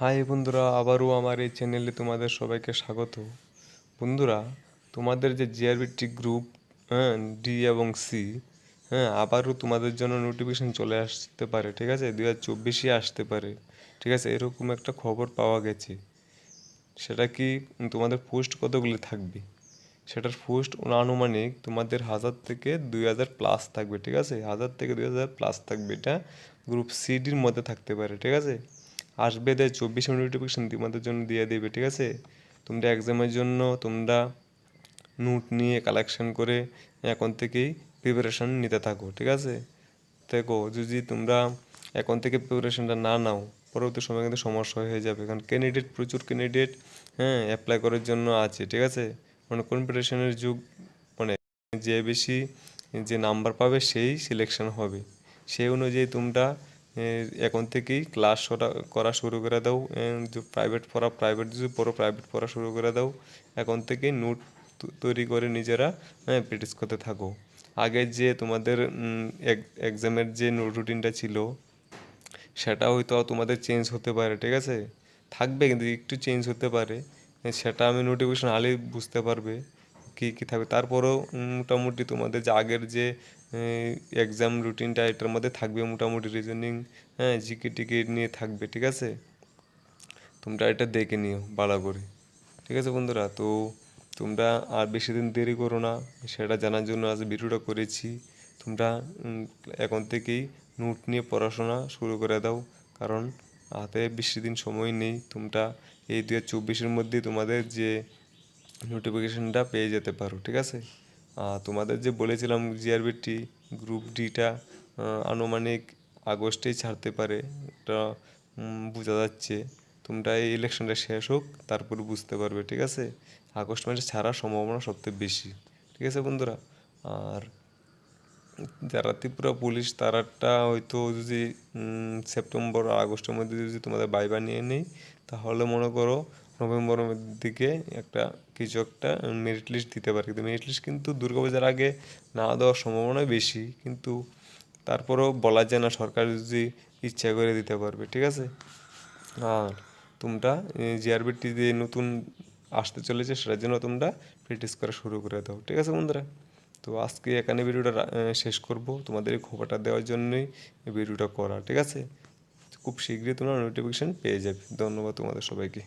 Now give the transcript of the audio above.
High বন্ধুরা, আবারও আমার এই চ্যানেলে তোমাদের সবাইকে স্বাগত। বন্ধুরা, তোমাদের যে জিআরবিটি গ্রুপ হ্যাঁ ডি এবং সি হ্যাঁ আবারও তোমাদের জন্য নোটিফিকেশন চলে আসতে পারে, ঠিক আছে? দু হাজার চব্বিশে আসতে পারে, ঠিক আছে? এরকম একটা খবর পাওয়া গেছে। সেটা কি তোমাদের পোস্ট কতগুলি থাকবে? সেটার পোস্ট আনুমানিক তোমাদের হাজার থেকে দুই হাজার প্লাস থাকবে, ঠিক আছে? হাজার থেকে দুই হাজার প্লাস থাকবে এটা গ্রুপ সিডির মধ্যে থাকতে পারে, ঠিক আছে? আসবে দেয় চব্বিশে নোটিফিকেশন তোমাদের জন্য দিয়ে দেবে, ঠিক আছে? তোমরা এক্সামের জন্য তোমরা নোট নিয়ে কালেকশন করে এখন থেকেই প্রিপারেশন নিতে থাকো, ঠিক আছে? দেখো, যদি তোমরা এখন থেকে প্রিপারেশানটা না নাও, পরবর্তী সময় কিন্তু সমস্যা হয়ে যাবে, কারণ ক্যান্ডিডেট প্রচুর ক্যান্ডিডেট হ্যাঁ অ্যাপ্লাই করার জন্য আছে, ঠিক আছে? মানে কম্পিটিশনের যুগ মানে যে বেশি যে নাম্বার পাবে সেই সিলেকশন হবে। সেই অনুযায়ী তোমরা এখন থেকেই ক্লাস করা শুরু করে দাও। প্রাইভেট পড়া প্রাইভেট যদি পড়ো প্রাইভেট পড়া শুরু করে দাও। এখন থেকেই নোট তৈরি করে নিজেরা হ্যাঁ প্র্যাকটিস করতে থাকো। আগে যে তোমাদের এক্সামের যে নোট রুটিনটা ছিল, সেটা হয়তো তোমাদের চেঞ্জ হতে পারে, ঠিক আছে? থাকবে কিন্তু একটু চেঞ্জ হতে পারে। সেটা আমি নোটিফিকেশন আলেই বুঝতে পারবে, কী কী থাকবে। তারপরেও মোটামুটি তোমাদের যে আগের যে এক্সাম রুটিনটা এটার মধ্যে থাকবে, মোটামুটি রিজনিং হ্যাঁ জিকে টিকে নিয়ে থাকবে, ঠিক আছে? তোমরা এটা দেখে নিও, ভালো করে। ঠিক আছে বন্ধুরা? তো তোমরা আর বেশি দিন দেরি করো না, সেটা জানার জন্য আজ ভিডিওটা করেছি। তোমরা এখন থেকেই নোট নিয়ে পড়াশোনা শুরু করে দাও, কারণ হাতে বেশি দিন সময় নেই। তোমরা এই দু হাজার চব্বিশের মধ্যেই তোমাদের যে নোটিফিকেশানটা পেয়ে যেতে পারো, ঠিক আছে? তোমাদের যে বলেছিলাম জিআরবিটি গ্রুপ ডিটা আনুমানিক আগস্টেই ছাড়তে পারে, এটা বোঝা যাচ্ছে। তোমরা এই ইলেকশনটা শেষ হোক, তারপর বুঝতে পারবে, ঠিক আছে? আগস্ট মাসে ছাড়ার সম্ভাবনা সবথেকে বেশি, ঠিক আছে বন্ধুরা? আর যারা ত্রিপুরা পুলিশ, তারাটা হয়তো যদি সেপ্টেম্বর আগস্টের মধ্যে যদি তোমাদের বাইবা নিয়ে নেই, তাহলে মনে করো নভেম্বরের দিকে একটা কিছু একটা মেরিট লিস্ট দিতে পারে। কিন্তু মেরিট লিস্ট কিন্তু দুর্গাপূজার আগে না দেওয়ার সম্ভাবনা বেশি। কিন্তু তারপরেও বলা যায় না, সরকার যদি ইচ্ছা করে দিতে পারবে, ঠিক আছে? আর তোমরা জিআরবিটি যে নতুন আসতে চলেছে, সেটার জন্য তোমরা প্র্যাকটিস করা শুরু করে দাও, ঠিক আছে বন্ধুরা? তো আজকে এখানে ভিডিওটা শেষ করব। তোমাদের এই খবরটা দেওয়ার জন্যই ভিডিওটা করা, ঠিক আছে? খুব শীঘ্রই তোমরা নোটিফিকেশান পেয়ে যাবে। ধন্যবাদ তোমাদের সবাইকে।